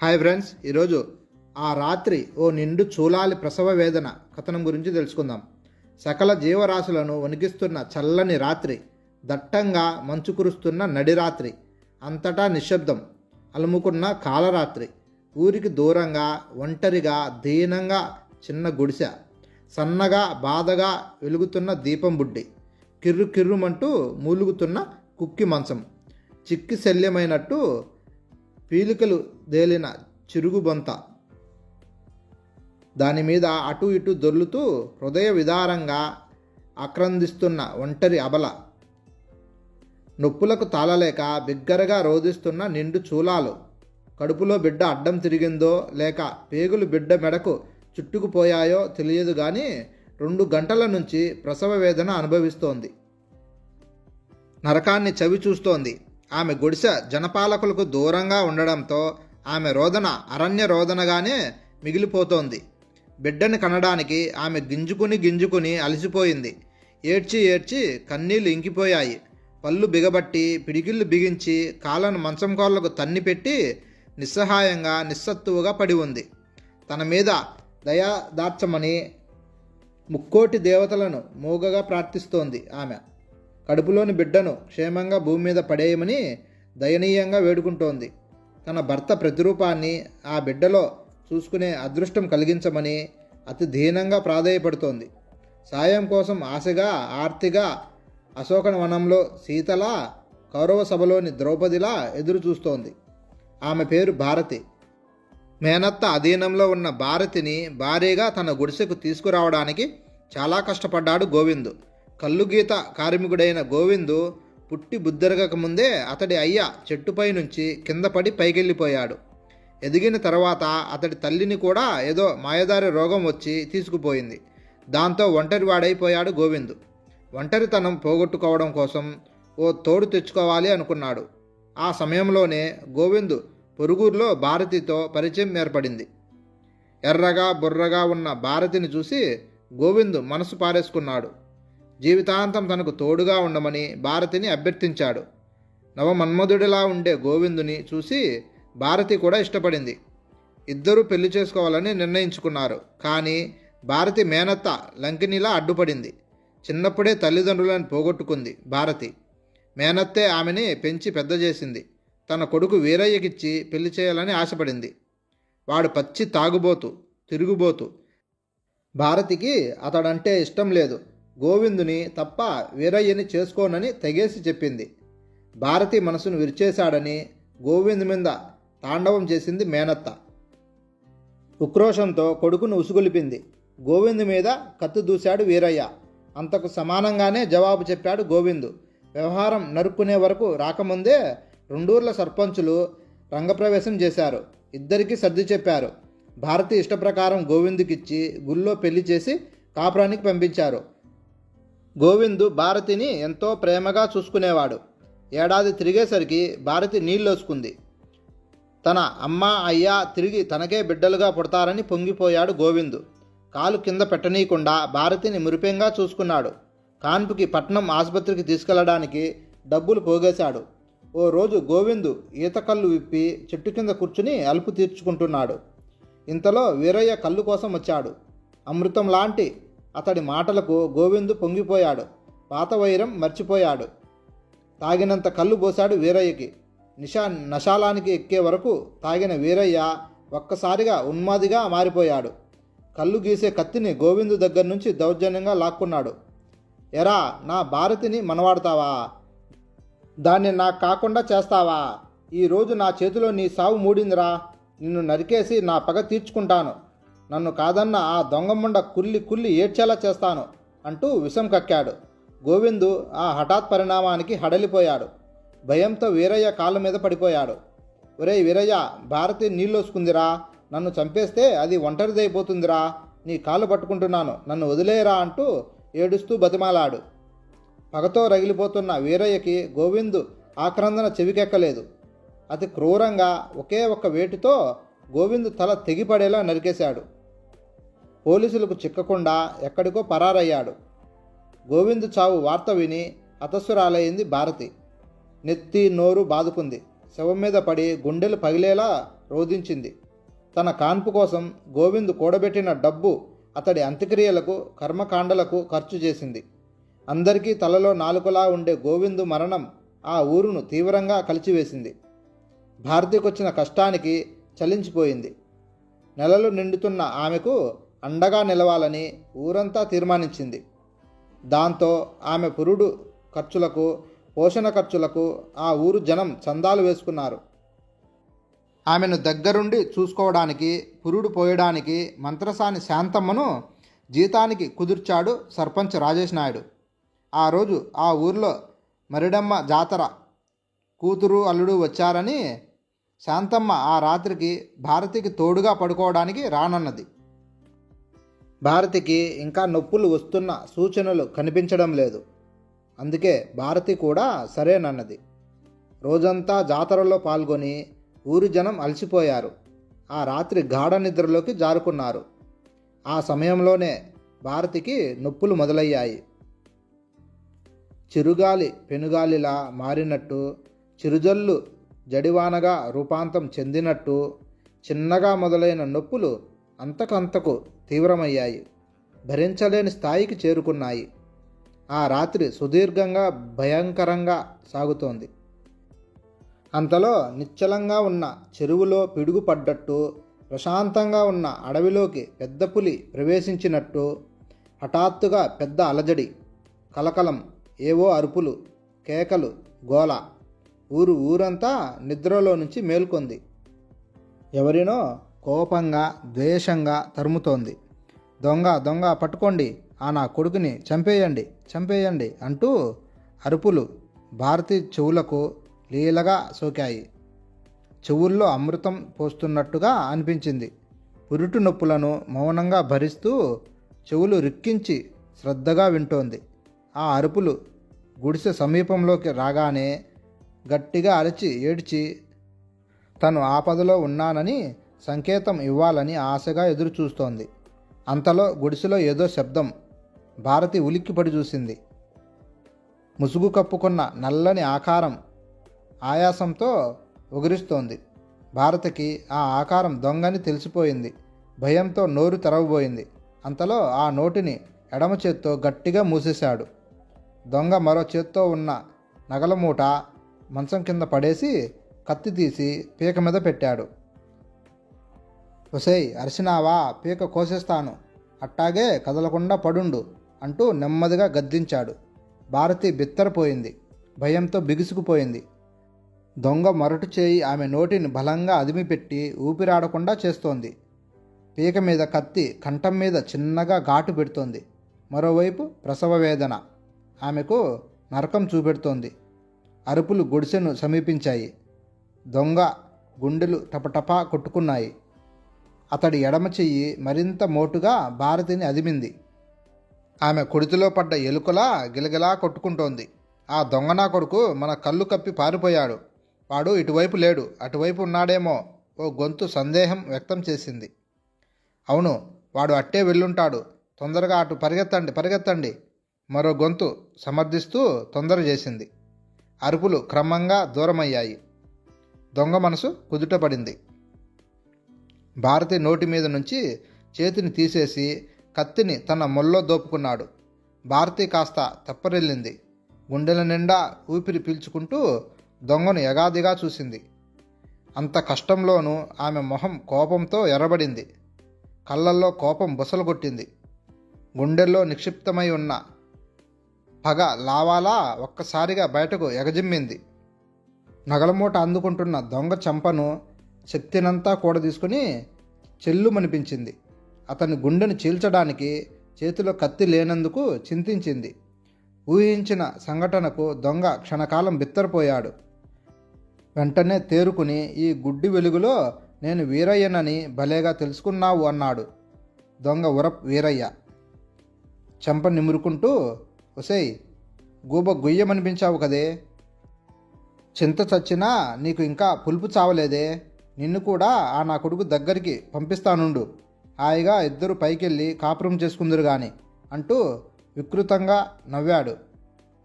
Hi friends ఈరోజు ఆ రాత్రి ఓ నిండు చూలాలి ప్రసవ వేదన కథనం గురించి తెలుసుకుందాం. సకల జీవరాశులను వణికిస్తున్న చల్లని రాత్రి దట్టంగా మంచు కురుస్తున్న నడిరాత్రి అంతటా నిశ్శబ్దం అలుముకున్న కాలరాత్రి ఊరికి దూరంగా ఒంటరిగా దీనంగా చిన్న గుడిసె సన్నగా బాధగా వెలుగుతున్న దీపం బుడ్డి కిర్రు కిర్రుమంటూ మూలుగుతున్న కుక్కి మంచం చిక్కి శల్యమైనట్టు పీలికలు దేలిన చిరుగుబొంత. దాని మీద అటు ఇటు దొర్లుతూ హృదయ విదారంగా ఆక్రందిస్తున్న ఒంటరి అబల. నొప్పులకు తాళలేక బిగ్గరగా రోధిస్తున్న నిండు చూలాలు. కడుపులో బిడ్డ అడ్డం తిరిగిందో లేక పేగులు బిడ్డ మెడకు చుట్టుకుపోయాయో తెలియదు కానీ రెండు గంటల నుంచి ప్రసవ వేదన అనుభవిస్తోంది. నరకాన్ని చవి చూస్తోంది ఆమె గుడిసె జనపాలకులకు దూరంగా ఉండడంతో ఆమె రోదన అరణ్య రోదనగానే మిగిలిపోతోంది. బిడ్డని కనడానికి ఆమె గింజుకుని గింజుకుని అలసిపోయింది. ఏడ్చి ఏడ్చి కన్నీళ్ళు ఇంకిపోయాయి. పళ్ళు బిగబట్టి పిడికిళ్ళు బిగించి కాళ్ళను మంచం కోళ్ళకు తన్ని పెట్టి నిస్సహాయంగా నిస్సత్తువుగా పడి ఉంది. తన మీద దయా దార్చమని ముక్కోటి దేవతలను మూగగా ప్రార్థిస్తోంది ఆమె. కడుపులోని బిడ్డను క్షేమంగా భూమి మీద పడేయమని దయనీయంగా వేడుకుంటోంది. తన భర్త ప్రతిరూపాన్ని ఆ బిడ్డలో చూసుకునే అదృష్టం కలిగించమని అతి దీనంగా ప్రాధేయపడుతోంది. సాయం కోసం ఆశగా ఆర్తిగా అశోకన వనంలో సీతల కౌరవ సభలోని ద్రౌపదిలా ఎదురు చూస్తోంది ఆమె పేరు భారతి. మేనత్త అధీనంలో ఉన్న భారతిని భారీగా తన గుడిసెకు తీసుకురావడానికి చాలా కష్టపడ్డాడు గోవిందు. కల్లుగీత కార్మికుడైన గోవిందు పుట్టి బుద్ధెరగక ముందే అతడి అయ్య చెట్టుపై నుంచి కింద పడి పైకెళ్ళిపోయాడు. ఎదిగిన తర్వాత అతడి తల్లిని కూడా ఏదో మాయదారి రోగం వచ్చి తీసుకుపోయింది. దాంతో ఒంటరివాడైపోయాడు గోవిందు. ఒంటరితనం పోగొట్టుకోవడం కోసం ఓ తోడు తెచ్చుకోవాలి అనుకున్నాడు. ఆ సమయంలోనే గోవిందు పొరుగురులో భారతితో పరిచయం ఏర్పడింది. ఎర్రగా బుర్రగా ఉన్న భారతిని చూసి గోవిందు మనసు పారేసుకున్నాడు. జీవితాంతం తనకు తోడుగా ఉండమని భారతిని అభ్యర్థించాడు. నవమన్మధుడిలా ఉండే గోవిందుని చూసి భారతి కూడా ఇష్టపడింది. ఇద్దరూ పెళ్ళి చేసుకోవాలని నిర్ణయించుకున్నారు. కానీ భారతి మేనత్త లంకినిలా అడ్డుపడింది. చిన్నప్పుడే తల్లిదండ్రులను పోగొట్టుకుంది భారతి. మేనత్తే ఆమెని పెంచి పెద్ద చేసింది. తన కొడుకు వీరయ్యకిచ్చి పెళ్ళి చేయాలని ఆశపడింది. వాడు పచ్చి తాగుబోతు తిరుగుబోతు. భారతికి అతడంటే ఇష్టం లేదు. గోవిందుని తప్ప వీరయ్యని చేసుకోనని తెగేసి చెప్పింది. భారతి మనసును విరిచేశాడని గోవిందు మీద తాండవం చేసింది మేనత్త. ఉక్రోషంతో కొడుకును ఉసుగొలిపింది. గోవిందు మీద కత్తి దూశాడు వీరయ్య. అంతకు సమానంగానే జవాబు చెప్పాడు గోవిందు. వ్యవహారం నరుక్కునే వరకు రాకముందే రెండూర్ల సర్పంచులు రంగప్రవేశం చేశారు. ఇద్దరికీ సర్ది చెప్పారు. భారతి ఇష్టప్రకారం గోవిందుకిచ్చి గుళ్ళో పెళ్ళి చేసి కాపురానికి పంపించారు. గోవిందు భారతిని ఎంతో ప్రేమగా చూసుకునేవాడు. ఏడాది తిరిగేసరికి భారతి నీళ్ళొసుకుంది. తన అమ్మ అయ్య తిరిగి తనకే బిడ్డలుగా పుడతారని పొంగిపోయాడు గోవిందు. కాలు కింద పెట్టనీయకుండా భారతిని మురిపెంగా చూసుకున్నాడు. కాన్పుకి పట్నం ఆసుపత్రికి తీసుకెళ్ళడానికి డబ్బులు పోగేశాడు. ఓ రోజు గోవిందు ఈత కళ్ళు విప్పి చెట్టు కింద కూర్చుని అలుపు తీర్చుకుంటున్నాడు. ఇంతలో వీరయ్య కళ్ళు కోసం వచ్చాడు. అమృతం లాంటి అతడి మాటలకు గోవిందు పొంగిపోయాడు. పాత వైరం మర్చిపోయాడు. తాగినంత కళ్ళు పోశాడు వీరయ్యకి. నిషా నశాలానికి ఎక్కే వరకు తాగిన వీరయ్య ఒక్కసారిగా ఉన్మాదిగా మారిపోయాడు. కళ్ళు గీసే కత్తిని గోవిందు దగ్గర నుంచి దౌర్జన్యంగా లాక్కున్నాడు. ఎరా నా భారతిని మనవాడతావా? దాన్ని నాకు కాకుండా చేస్తావా? ఈరోజు నా చేతిలో నీ సావు మూడిందిరా. నిన్ను నరికేసి నా పగ తీర్చుకుంటాను. నన్ను కాదన్న ఆ దొంగముండ కుల్లి కుల్లి ఏడ్చేలా చేస్తాను అంటూ విషం కక్కాడు. గోవిందు ఆ హఠాత్ పరిణామానికి హడలిపోయాడు. భయంతో వీరయ్య కాళ్ళ మీద పడిపోయాడు. ఒరేయ్ వీరయ్య భారతి నీళ్ళొసుకుందిరా. నన్ను చంపేస్తే అది ఒంటరిదైపోతుందిరా. నీ కాళ్ళు పట్టుకుంటున్నాను. నన్ను వదిలేయరా అంటూ ఏడుస్తూ బతిమాలాడు. పగతో రగిలిపోతున్న వీరయ్యకి గోవిందు ఆక్రందన చెవికెక్కలేదు. అతి క్రూరంగా ఒకే ఒక్క వేటితో గోవిందు తల తెగిపడేలా నరికేశాడు. పోలీసులకు చిక్కకుండా ఎక్కడికో పరారయ్యాడు. గోవిందు చావు వార్త విని హతస్సురాలయ్యింది భారతి. నెత్తి నోరు బాదుకుంది. శవం మీద పడి గుండెలు పగిలేలా రోధించింది. తన కాన్పు కోసం గోవింద్ కూడబెట్టిన డబ్బు అతడి అంత్యక్రియలకు కర్మకాండలకు ఖర్చు చేసింది. అందరికీ తలలో నాలుకలా ఉండే గోవిందు మరణం ఆ ఊరును తీవ్రంగా కలిచివేసింది. భారతికొచ్చిన కష్టానికి చలించిపోయింది. నెలలు నిండుతున్న ఆమెకు అండగా నిలవాలని ఊరంతా తీర్మానించింది. దాంతో ఆమె పురుడు ఖర్చులకు పోషణ ఖర్చులకు ఆ ఊరు జనం చందాలు వేసుకున్నారు. ఆమెను దగ్గరుండి చూసుకోవడానికి పురుడు పోయడానికి మంత్రసాని శాంతమ్మను జీతానికి కుదుర్చాడు సర్పంచ్ రాజేష్ నాయుడు. ఆ రోజు ఆ ఊర్లో మరిడమ్మ జాతర కూతురు అల్లుడు వచ్చారని శాంతమ్మ ఆ రాత్రికి భారతికి తోడుగా పడుకోవడానికి రానన్నది. భారతికి ఇంకా నొప్పులు వస్తున్న సూచనలు కనిపించడం లేదు. అందుకే భారతి కూడా సరేనన్నది. రోజంతా జాతరలో పాల్గొని ఊరి జనం అలసిపోయారు. ఆ రాత్రి గాఢ నిద్రలోకి జారుకున్నారు. ఆ సమయంలోనే భారతికి నొప్పులు మొదలయ్యాయి. చిరుగాలి పెనుగాలిలా మారినట్టు చిరుజల్లు జడివానగా రూపాంతం చెందినట్టు చిన్నగా మొదలైన నొప్పులు అంతకంతకు తీవ్రమయ్యాయి. భరించలేని స్థాయికి చేరుకున్నాయి. ఆ రాత్రి సుదీర్ఘంగా భయంకరంగా సాగుతోంది. అంతలో నిశ్చలంగా ఉన్న చెరువులో పిడుగుపడ్డట్టు ప్రశాంతంగా ఉన్న అడవిలోకి పెద్ద పులి ప్రవేశించినట్టు హఠాత్తుగా పెద్ద అలజడి కలకలం ఏవో అరుపులు కేకలు గోల ఊరు ఊరంతా నిద్రలో నుంచి మేల్కొంది. ఎవరినో కోపంగా ద్వేషంగా తరుముతోంది. దొంగ దొంగ పట్టుకోండి. ఆ నా కొడుకుని చంపేయండి చంపేయండి అంటూ అరుపులు భారతి చెవులకు లీలగా సోకాయి. చెవుల్లో అమృతం పోస్తున్నట్టుగా అనిపించింది. పురుటు నొప్పులను మౌనంగా భరిస్తూ చెవులు రిక్కించి శ్రద్ధగా వింటోంది. ఆ అరుపులు గుడిసె సమీపంలోకి రాగానే గట్టిగా అరచి ఏడ్చి తను ఆపదలో ఉన్నానని సంకేతం ఇవ్వాలని ఆశగా ఎదురు చూస్తోంది అంతలో గుడిసెలో ఏదో శబ్దం భారతి ఉలిక్కిపడి చూసింది. ముసుగు కప్పుకున్న నల్లని ఆకారం ఆయాసంతో ఉగురిస్తోంది. భారతికి ఆ ఆకారం దొంగని తెలిసిపోయింది. భయంతో నోరు తెరవబోయింది. అంతలో ఆ నోటిని ఎడమ చేత్తో గట్టిగా మూసేశాడు. దొంగ మరో చేత్తో ఉన్న నగల మూట మంచం కింద పడేసి కత్తి తీసి పీక మీద పెట్టాడు. ఒసేయ్ అరిసినావా? పీక కోసేస్తాను. అట్టాగే కదలకుండా పడుండు అంటూ నెమ్మదిగా గద్దించాడు. భారతి బిత్తరపోయింది. భయంతో బిగుసుకుపోయింది. దొంగ మొరటు చేయి ఆమె నోటిని బలంగా అదిమిపెట్టి ఊపిరాడకుండా చేస్తోంది. పీక మీద కత్తి కంఠం మీద చిన్నగా ఘాటు పెడుతోంది. మరోవైపు ప్రసవ వేదన. ఆమెకు నరకం చూపెడుతోంది. అరుపులు గుడిసెను సమీపించాయి. దొంగ గుండెలు టపటపా కొట్టుకున్నాయి. అతడి ఎడమ చెయ్యి మరింత మోటుగా భారతిని అదిమింది. ఆమె కుడితిలో పడ్డ ఎలుకలా గిలగిలా కొట్టుకుంటోంది. ఆ దొంగనా కొడుకు మన కళ్ళు కప్పి పారిపోయాడు. వాడు ఇటువైపు లేడు అటువైపు ఉన్నాడేమో ఓ గొంతు సందేహం వ్యక్తం చేసింది. అవును వాడు అట్టే వెళ్ళుంటాడు. తొందరగా అటు పరిగెత్తండి పరిగెత్తండి. మరో గొంతు సమర్థిస్తూ తొందర చేసింది. అరుపులు క్రమంగా దూరమయ్యాయి. దొంగ మనసు కుదుటపడింది. భారతి నోటి మీద నుంచి చేతిని తీసేసి కత్తిని తన మొల్లో దోపుకున్నాడు. భారతి కాస్త తెప్పరిల్లింది. గుండెల నిండా ఊపిరి పీల్చుకుంటూ దొంగను యగాదిగా చూసింది. అంత కష్టంలోనూ ఆమె మొహం కోపంతో ఎర్రబడింది. కళ్ళల్లో కోపం బుసలుగొట్టింది. గుండెల్లో నిక్షిప్తమై ఉన్న పగ లావాలా ఒక్కసారిగా బయటకు ఎగజిమ్మింది. నగలమూట అందుకుంటున్న దొంగ చంపను శక్తినంతా కూడా తీసుకుని చెల్లుమనిపించింది. అతని గుండెను చీల్చడానికి చేతిలో కత్తి లేనందుకు చింతించింది. ఊహించిన సంఘటనకు దొంగ క్షణకాలం బిత్తరపోయాడు. వెంటనే తేరుకుని ఈ గుడ్డి వెలుగులో నేను వీరయ్యనని భలేగా తెలుసుకున్నావు అన్నాడు దొంగ ఉరప్ వీరయ్య. చెంప నిమురుకుంటూ ఒసేయ్ గూబ గుయ్యమనిపించావు కదే. చింత చచ్చినా నీకు ఇంకా పులుపు చావలేదే. నిన్ను కూడా ఆ నా కొడుకు దగ్గరికి పంపిస్తానుండు. హాయిగా ఇద్దరు పైకెళ్ళి కాపురం చేసుకుందరు గాని అంటూ వికృతంగా నవ్వాడు.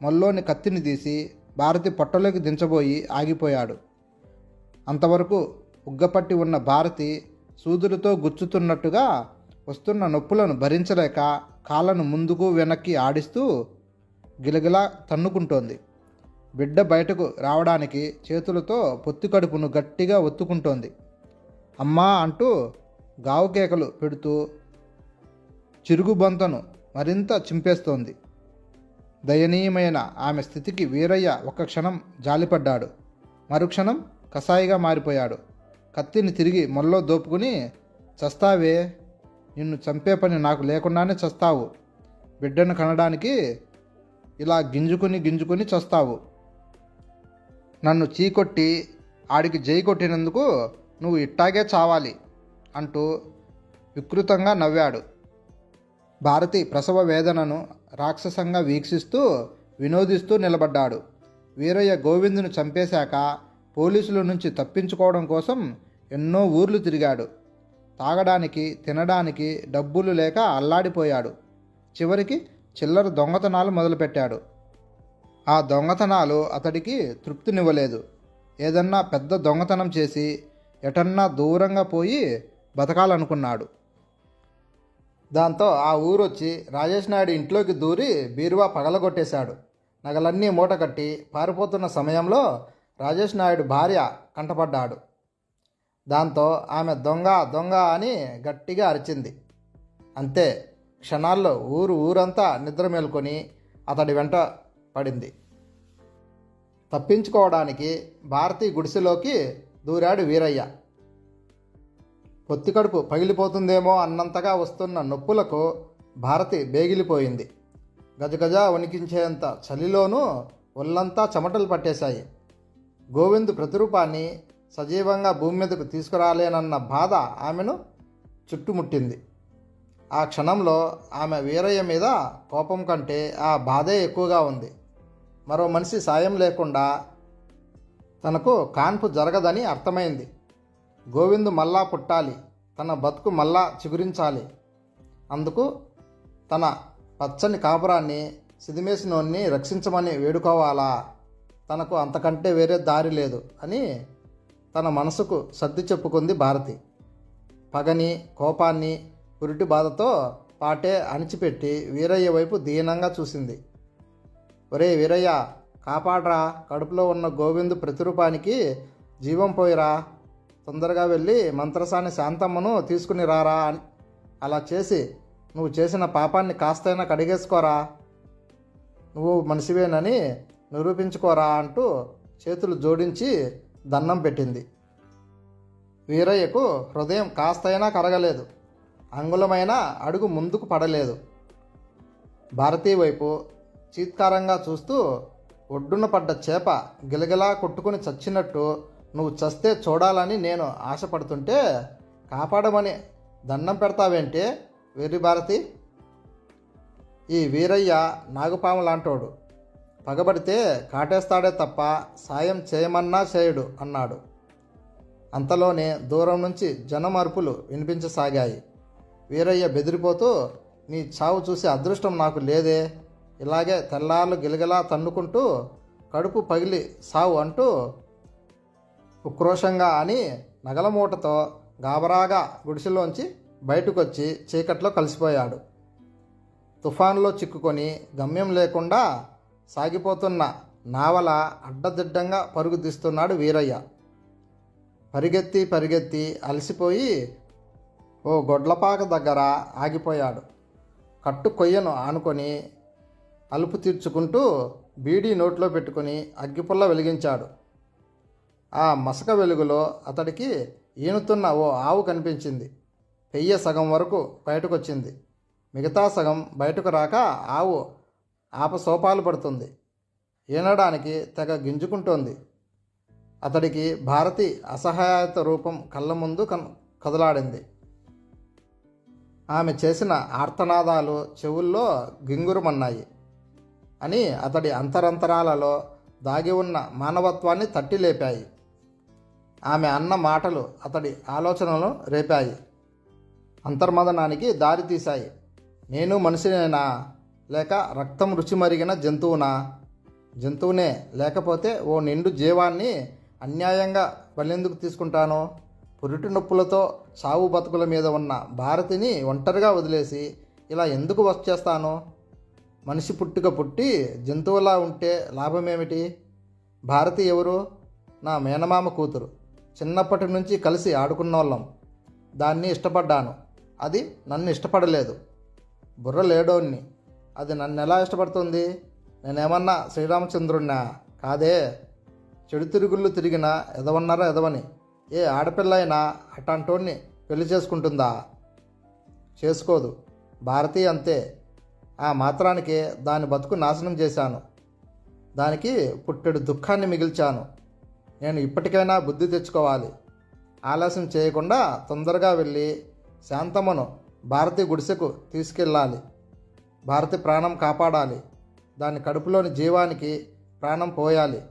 మొల్లోని కత్తిని తీసి భారతి పొట్టలోకి దించబోయి ఆగిపోయాడు. అంతవరకు ఉగ్గపట్టి ఉన్న భారతి సూదులతో గుచ్చుతున్నట్టుగా వస్తున్న నొప్పులను భరించలేక కాళ్ళను ముందుకు వెనక్కి ఆడిస్తూ గిలగిలా తన్నుకుంటోంది. బిడ్డ బయటకు రావడానికి చేతులతో పొత్తి కడుపును గట్టిగా ఒత్తుకుంటోంది. అమ్మా అంటూ గావు కేకలు పెడుతూ చిరుగుబంతను మరింత చింపేస్తోంది. దయనీయమైన ఆమె స్థితికి వీరయ్య ఒక క్షణం జాలిపడ్డాడు. మరుక్షణం కసాయిగా మారిపోయాడు. కత్తిని తిరిగి మొల్లో దోపుకుని చస్తావే నిన్ను చంపే పని నాకు లేకుండానే చస్తావు. బిడ్డను కనడానికి ఇలా గింజుకుని గింజుకుని చస్తావు. నన్ను చీకొట్టి ఆడికి జై కొట్టినందుకు నువ్వు ఇట్టాగే చావాలి అంటూ వికృతంగా నవ్వాడు. భారతి ప్రసవ వేదనను రాక్షసంగా వీక్షిస్తూ వినోదిస్తూ నిలబడ్డాడు. వీరయ్య గోవిందును చంపేశాక పోలీసుల నుంచి తప్పించుకోవడం కోసం ఎన్నో ఊర్లు తిరిగాడు. తాగడానికి తినడానికి డబ్బులు లేక అల్లాడిపోయాడు. చివరికి చిల్లర దొంగతనాలు మొదలుపెట్టాడు. ఆ దొంగతనాలు అతడికి తృప్తినివ్వలేదు. ఏదన్నా పెద్ద దొంగతనం చేసి ఎటన్నా దూరంగా పోయి బతకాలనుకున్నాడు. దాంతో ఆ ఊరొచ్చి రాజేష్ నాయుడు ఇంట్లోకి దూరి బీరువా పగలగొట్టేశాడు. నగలన్నీ మూటకట్టి పారిపోతున్న సమయంలో రాజేష్ నాయుడు భార్య కంటపడ్డాడు. దాంతో ఆమె దొంగ దొంగ అని గట్టిగా అరిచింది. అంతే క్షణాల్లో ఊరు ఊరంతా నిద్ర మేల్కొని అతడి వెంట పడింది. తప్పించుకోవడానికి భారతి గుడిసెలోకి దూరాడు వీరయ్య. పొత్తికడుపు పగిలిపోతుందేమో అన్నంతగా వస్తున్న నొప్పులకు భారతి బేగిలిపోయింది. గజగజ వణికించేంత చలిలోనూ ఒళ్ళంతా చెమటలు పట్టేశాయి. గోవింద్ ప్రతిరూపాన్ని సజీవంగా భూమి మీదకు తీసుకురాలేనన్న బాధ ఆమెను చుట్టుముట్టింది. ఆ క్షణంలో ఆమె వీరయ్య మీద కోపం కంటే ఆ బాధే ఎక్కువగా ఉంది. మరో మనిషి సాయం లేకుండా తనకు కాన్పు జరగదని అర్థమైంది. గోవిందు మళ్ళా పుట్టాలి. తన బతుకు మళ్ళా చిగురించాలి. అందుకు తన పచ్చని కాపురాన్ని సిదిమేసినోన్ని రక్షించమని వేడుకోవాలా? తనకు అంతకంటే వేరే దారి లేదు అని తన మనసుకు సర్ది చెప్పుకుంది భారతి. పగని కోపాన్ని పురిటి బాధతో పాటే అణిచిపెట్టి వీరయ్య వైపు దీనంగా చూసింది. ఒరే వీరయ్య కాపాడరా. కడుపులో ఉన్న గోవిందు ప్రతిరూపానికి జీవం పోయిరా. తొందరగా వెళ్ళి మంత్రసాని శాంతమ్మను తీసుకుని రారా అని అలా చేసి నువ్వు చేసిన పాపాన్ని కాస్తైనా కడిగేసుకోరా. నువ్వు మనిషివేనని నిరూపించుకోరా అంటూ చేతులు జోడించి దండం పెట్టింది. వీరయ్యకు హృదయం కాస్తైనా కరగలేదు. అంగుళమైన అడుగు ముందుకు పడలేదు. భారతీ వైపు చీత్కారంగా చూస్తూ ఒడ్డున పడ్డ చేప గిలగిలా కొట్టుకుని చచ్చినట్టు నువ్వు చస్తే చూడాలని నేను ఆశపడుతుంటే కాపాడమని దండం పెడతావేంటే వీరి భారతి? ఈ వీరయ్య నాగుపాము లాంటోడు. పగబడితే కాటేస్తాడే తప్ప సాయం చేయమన్నా చేయడు అన్నాడు. అంతలోనే దూరం నుంచి జనం అరుపులు వినిపించసాగాయి. వీరయ్య బెదిరిపోతూ నీ చావు చూసే అదృష్టం నాకు లేదే ఇలాగే తెల్లార్లు గిలగిలా తన్నుకుంటూ కడుపు పగిలి సావు అంటూ ఉక్రోషంగా అని నగలమూటతో గాబరాగా గుడిసెలోంచి బయటకొచ్చి చీకట్లో కలిసిపోయాడు. తుఫాన్లో చిక్కుకొని గమ్యం లేకుండా సాగిపోతున్న నావల అడ్డదిడ్డంగా పరుగుదీస్తున్నాడు వీరయ్య. పరిగెత్తి పరిగెత్తి అలసిపోయి ఓ గొడ్లపాక దగ్గర ఆగిపోయాడు. కట్టు కొయ్యను ఆనుకొని అలుపు తీర్చుకుంటూ బీడీ నోట్లో పెట్టుకుని అగ్గిపుల్ల వెలిగించాడు. ఆ మసక వెలుగులో అతడికి ఈనుతున్న ఓ ఆవు కనిపించింది. పెయ్య సగం వరకు బయటకొచ్చింది. మిగతా సగం బయటకు రాక ఆవు ఆపసోపాలు పడుతుంది. ఈనడానికి తెగ గింజుకుంటోంది. అతడికి భారతి అసహాయత రూపం కళ్ళ ముందు కన్ కదలాడింది. ఆమె చేసిన ఆర్తనాదాలు చెవుల్లో గింగురమన్నాయి. అని అతడి అంతరంతరాలలో దాగి ఉన్న మానవత్వాన్ని తట్టి లేపాయి ఆమె అన్న మాటలు అతడి ఆలోచనలను రేపాయి. అంతర్మదనానికి దారితీశాయి నేను మనిషినేనా? లేక రక్తం రుచి మరిగిన జంతువునా? జంతువునే లేకపోతే ఓ నిండు జీవాన్ని అన్యాయంగా బలెందుకు తీసుకుంటాను? పురిటి నొప్పులతో చావు బతుకుల మీద ఉన్న భారతిని ఒంటరిగా వదిలేసి ఇలా ఎందుకు వచ్చేస్తాను మనిషి పుట్టుక పుట్టి జంతువులా ఉంటే లాభమేమిటి? భారతి ఎవరు? నా మేనమామ కూతురు. చిన్నప్పటి నుంచి కలిసి ఆడుకున్నోళ్ళం. దాన్ని ఇష్టపడ్డాను. అది నన్ను ఇష్టపడలేదు. బుర్ర లేడోన్ని. అది నన్ను ఎలా ఇష్టపడుతుంది? నేనేమన్నా శ్రీరామచంద్రుణ్ణా? కాదే. చెడు తిరుగుళ్ళు తిరిగిన ఎదవన్నారా ఎదవని. ఏ ఆడపిల్ల అయినా అట్లాంటోడిని పెళ్ళి చేసుకుంటుందా? చేసుకోదు. భారతీయ అంతే. ఆ మాత్రానికి దాని బతుకు నాశనం చేశాను. దానికి పుట్టెడు దుఃఖాన్ని మిగిల్చాను. నేను ఇప్పటికైనా బుద్ధి తెచ్చుకోవాలి. ఆలస్యం చేయకుండా తొందరగా వెళ్ళి శాంతమ్మను భారతి గుడిసెకు తీసుకెళ్ళాలి. భారతి ప్రాణం కాపాడాలి. దాని కడుపులోని జీవానికి ప్రాణం పోయాలి.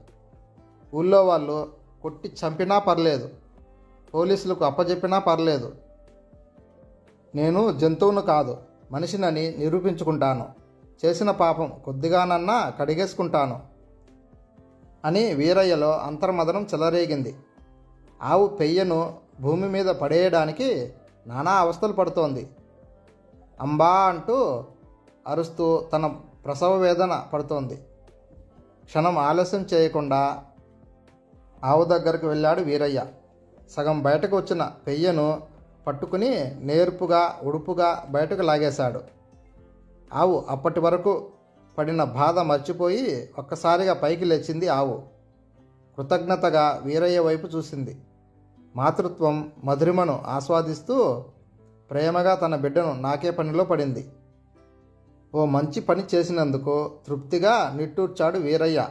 ఊళ్ళో వాళ్ళు కొట్టి చంపినా పర్లేదు. పోలీసులకు అప్పచెప్పినా పర్లేదు. నేను జంతువును కాదు. మనిషినని నిరూపించుకుంటాను. చేసిన పాపం కొద్దిగానన్నా కడిగేసుకుంటాను. అని వీరయ్యలో అంతర్మదనం చెలరేగింది. ఆవు పెయ్యను భూమి మీద పడేయడానికి నానా అవస్థలు పడుతోంది. అంబా అంటూ అరుస్తూ తన ప్రసవ వేదన పడుతోంది. క్షణం ఆలస్యం చేయకుండా ఆవు దగ్గరకు వెళ్ళాడు వీరయ్య. సగం బయటకు వచ్చిన పెయ్యను పట్టుకుని నేర్పుగా ఉడుపుగా బయటకు లాగేశాడు. ఆవు అప్పటి వరకు పడిన బాధ మర్చిపోయి ఒక్కసారిగా పైకి లేచింది ఆవు. కృతజ్ఞతగా వీరయ్య వైపు చూసింది. మాతృత్వం మధురిమను ఆస్వాదిస్తూ ప్రేమగా తన బిడ్డను నాకే పనిలో పడింది. ఓ మంచి పని చేసినందుకు తృప్తిగా నిట్టూర్చాడు వీరయ్య.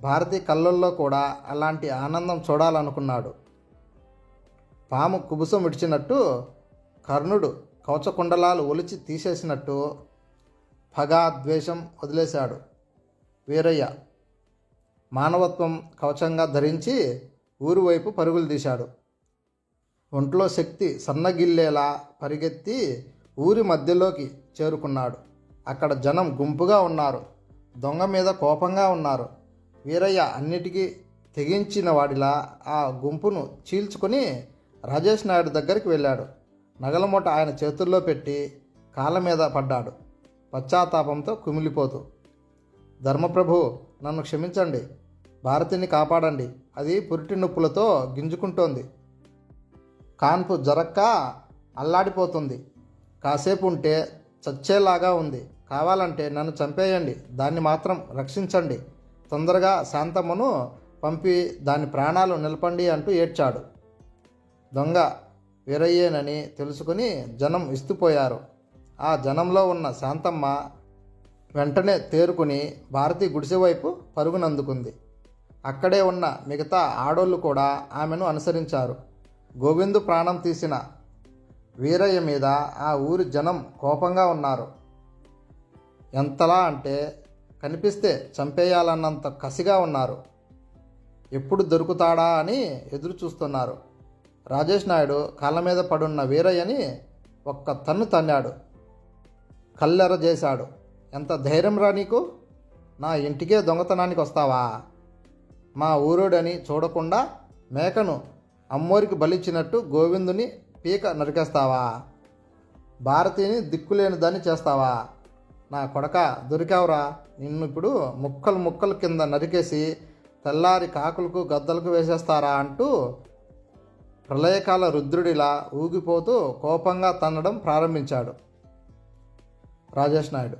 భారతి కళ్ళల్లో కూడా అలాంటి ఆనందం చూడాలనుకున్నాడు. పాము కుబుసం విడిచినట్టు కర్ణుడు కవచకుండలాలు ఒలిచి తీసేసినట్టు పగా ద్వేషం వదిలేశాడు. వీరయ్య మానవత్వం కవచంగా ధరించి ఊరు వైపు పరుగులు తీశాడు. ఒంట్లో శక్తి సన్నగిల్లేలా పరిగెత్తి ఊరి మధ్యలోకి చేరుకున్నాడు. అక్కడ జనం గుంపుగా ఉన్నారు. దొంగ మీద కోపంగా ఉన్నారు. వీరయ్య అన్నిటికీ తెగించిన వాడిలా ఆ గుంపును చీల్చుకొని రాజేష్ నాయుడు దగ్గరికి వెళ్ళాడు. నగలమూట ఆయన చేతుల్లో పెట్టి కాళ్ళ మీద పడ్డాడు. పశ్చాత్తాపంతో కుమిలిపోతూ ధర్మప్రభు నన్ను క్షమించండి. భారతిని కాపాడండి. అది పురిటి నొప్పులతో గింజుకుంటోంది. కాన్పు జరక్క అల్లాడిపోతుంది. కాసేపు ఉంటే చచ్చేలాగా ఉంది. కావాలంటే నన్ను చంపేయండి. దాన్ని మాత్రం రక్షించండి. తొందరగా శాంతమ్మను పంపి దాని ప్రాణాలు నిలపండి అంటూ ఏడ్చాడు. దొంగ వీరయ్యేనని తెలుసుకుని జనం ఇస్తుపోయారు. ఆ జనంలో ఉన్న శాంతమ్మ వెంటనే తేరుకుని భారతి గుడిసె వైపు పరుగునందుకుంది. అక్కడే ఉన్న మిగతా ఆడోళ్ళు కూడా ఆమెను అనుసరించారు. గోవిందు ప్రాణం తీసిన వీరయ్య మీద ఆ ఊరి జనం కోపంగా ఉన్నారు. ఎంతలా అంటే కనిపిస్తే చంపేయాలన్నంత కసిగా ఉన్నారు. ఎప్పుడు దొరుకుతాడా అని ఎదురు చూస్తున్నారు రాజేష్ నాయుడు కాళ్ళ మీద పడున్న వీరయ్యని ఒక్క తన్ను తన్నాడు. కల్లెర చేశాడు. ఎంత ధైర్యం రా నీకు? నా ఇంటికే దొంగతనానికి వస్తావా? మా ఊరోడని చూడకుండా మేకను అమ్మోరికి బలిచ్చినట్టు గోవిందుని పీక నరికేస్తావా? భారతిని దిక్కులేని దాన్ని చేస్తావా? నా కొడక దొరికావురా. నిన్ను ఇప్పుడు ముక్కలు ముక్కలు కింద నరికేసి తెల్లారి కాకులకు గద్దలకు వేసేస్తారా అంటూ ప్రళయకాల రుద్రుడిలా ఊగిపోతూ కోపంగా తన్నడం ప్రారంభించాడు రాజేష్ నాయుడు.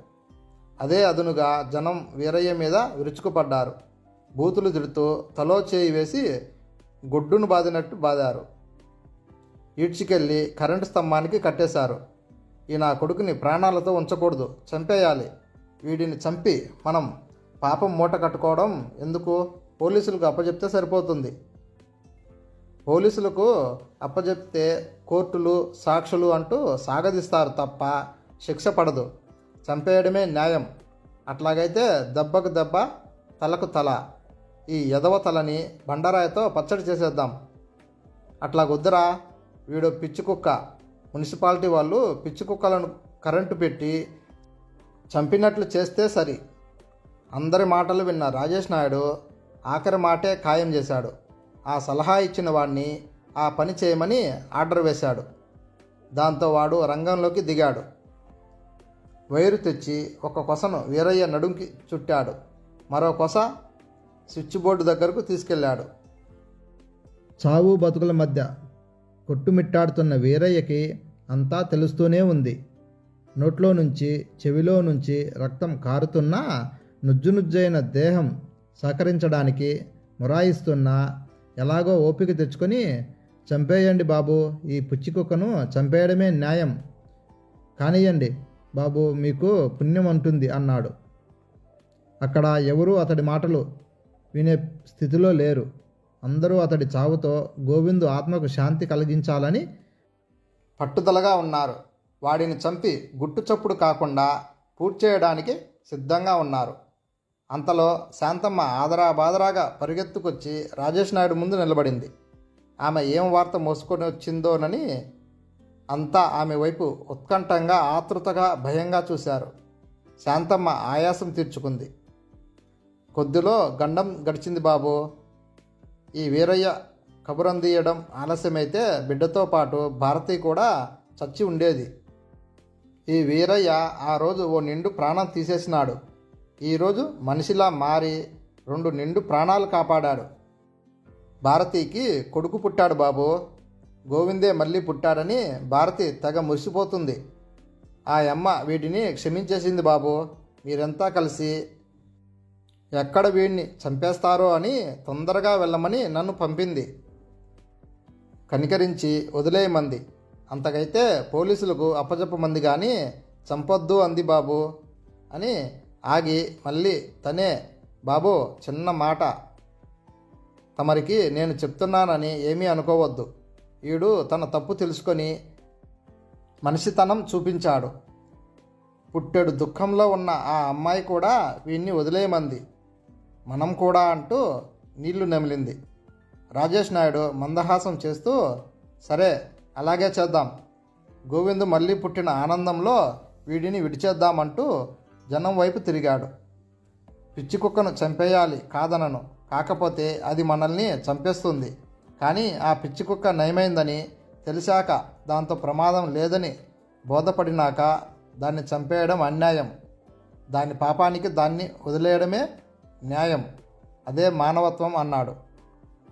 అదే అదునుగా జనం వీరయ్య మీద విరుచుకుపడ్డారు. బూతులు తిడుతూ తలో చేయి వేసి గుడ్డును బాదినట్టు బాదారు. ఈడ్చికెళ్ళి కరెంటు స్తంభానికి కట్టేశారు. ఈ నా కొడుకుని ప్రాణాలతో ఉంచకూడదు చంపేయాలి. వీడిని చంపి మనం పాపం మూట కట్టుకోవడం ఎందుకు? పోలీసులకు అప్పచెప్తే సరిపోతుంది. పోలీసులకు అప్పచెప్తే కోర్టులు సాక్షులు అంటూ సాగదీస్తారు తప్ప శిక్ష పడదు. చంపేయడమే న్యాయం. అట్లాగైతే దెబ్బకు దెబ్బ తలకు తల. ఈ ఎదవ తలని బండరాయితో పచ్చడి చేసేద్దాం. అట్లా వద్దురా వీడు పిచ్చి కుక్క. మున్సిపాలిటీ వాళ్ళు పిచ్చి కుక్కలను కరెంటు పెట్టి చంపినట్లు చేస్తే సరి. అందరి మాటలు విన్న రాజేష్ నాయుడు ఆఖరి మాటే ఖాయం చేశాడు. ఆ సలహా ఇచ్చిన వాడిని ఆ పని చేయమని ఆర్డర్ వేశాడు. దాంతో వాడు రంగంలోకి దిగాడు. వైరు తెచ్చి ఒక కొసను వీరయ్య నడుంకి చుట్టాడు. మరో కొస స్విచ్ బోర్డు దగ్గరకు తీసుకెళ్ళాడు. చావు బతుకుల మధ్య కొట్టుమిట్టాడుతున్న వీరయ్యకి అంతా తెలుస్తూనే ఉంది. నోట్లో నుంచి చెవిలో నుంచి రక్తం కారుతున్నా నుజ్జునుజ్జైన దేహం సహకరించడానికి మొరాయిస్తున్నా ఎలాగో ఓపిక తెచ్చుకొని చంపేయండి బాబు ఈ పుచ్చి కుక్కను చంపేయడమే న్యాయం. కానియండి బాబు మీకు పుణ్యం అంటుంది అన్నాడు. అక్కడ ఎవరూ అతడి మాటలు వినే స్థితిలో లేరు. అందరూ అతడి చావుతో గోవిందు ఆత్మకు శాంతి కలిగించాలని పట్టుదలగా ఉన్నారు. వాడిని చంపి గుట్టు చప్పుడు కాకుండా పూర్తి చేయడానికి సిద్ధంగా ఉన్నారు. అంతలో శాంతమ్మ ఆదరా బాదరాగా పరిగెత్తుకొచ్చి రాజేష్ నాయుడు ముందు నిలబడింది. ఆమె ఏం వార్త మోసుకొని వచ్చిందోనని అంతా ఆమె వైపు ఉత్కంఠంగా ఆతృతగా భయంగా చూశారు. శాంతమ్మ ఆయాసం తీర్చుకుంది. కొద్దిలో గండం గడిచింది బాబు. ఈ వీరయ్య కబురందియడం ఆలస్యమైతే బిడ్డతో పాటు భారతి కూడా చచ్చి ఉండేది. ఈ వీరయ్య ఆ రోజు ఓ నిండు ప్రాణం తీసేసినాడు. ఈరోజు మనిషిలా మారి రెండు నిండు ప్రాణాలు కాపాడాడు. భారతికి కొడుకు పుట్టాడు బాబు. గోవిందే మళ్ళీ పుట్టాడని భారతి తెగ మురిసిపోతుంది. ఆ అమ్మ వీటిని క్షమించేసింది బాబు. మీరంతా కలిసి ఎక్కడ వీడిని చంపేస్తారో అని తొందరగా వెళ్ళమని నన్ను పంపింది. కనికరించి వదిలేయమంది. అంతకైతే పోలీసులకు అప్పచెప్పమంది కానీ చంపొద్దు అంది బాబు అని ఆగి మళ్ళీ తనే బాబు చిన్న మాట. తమరికి నేను చెప్తున్నానని ఏమీ అనుకోవద్దు. వీడు తన తప్పు తెలుసుకొని మనిషితనం చూపించాడు. పుట్టెడు దుఃఖంలో ఉన్న ఆ అమ్మాయి కూడా వీడిని వదిలేయమంది. మనం కూడా అంటూ నీళ్ళు నెమిలింది. రాజేష్ నాయుడు మందహాసం చేస్తూ సరే అలాగే చేద్దాం. గోవిందు మళ్ళీ పుట్టిన ఆనందంలో వీడిని విడిచేద్దామంటూ జనం వైపు తిరిగాడు. పిచ్చి కుక్కను చంపేయాలి కాదనను. కాకపోతే అది మనల్ని చంపేస్తుంది. కానీ ఆ పిచ్చి కుక్క నయమైందని తెలిసాక దాంతో ప్రమాదం లేదని బోధపడినాక దాన్ని చంపేయడం అన్యాయం. దాని పాపానికి దాన్ని వదిలేయడమే న్యాయం. అదే మానవత్వం అన్నాడు.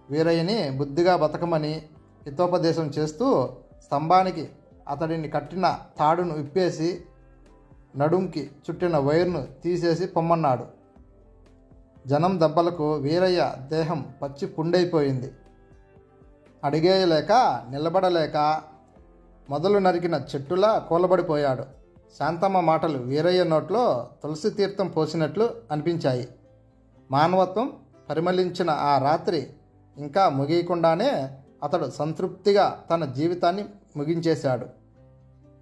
వీరయ్యని బుద్ధిగా బతకమని హితోపదేశం చేస్తూ స్తంభానికి అతడిని కట్టిన తాడును విప్పేసి నడుంకి చుట్టిన వైర్ను తీసేసి పొమ్మన్నాడు. జనం దెబ్బలకు వీరయ్య దేహం పచ్చి పుండైపోయింది. అడిగేయలేక నిలబడలేక మొదలు నరికిన చెట్టులా కూలబడిపోయాడు. శాంతమ్మ మాటలు వీరయ్య నోట్లో తులసి తీర్థం పోసినట్లు అనిపించాయి. మానవత్వం పరిమళించిన ఆ రాత్రి ఇంకా ముగియకుండానే అతడు సంతృప్తిగా తన జీవితాన్ని ముగించేశాడు.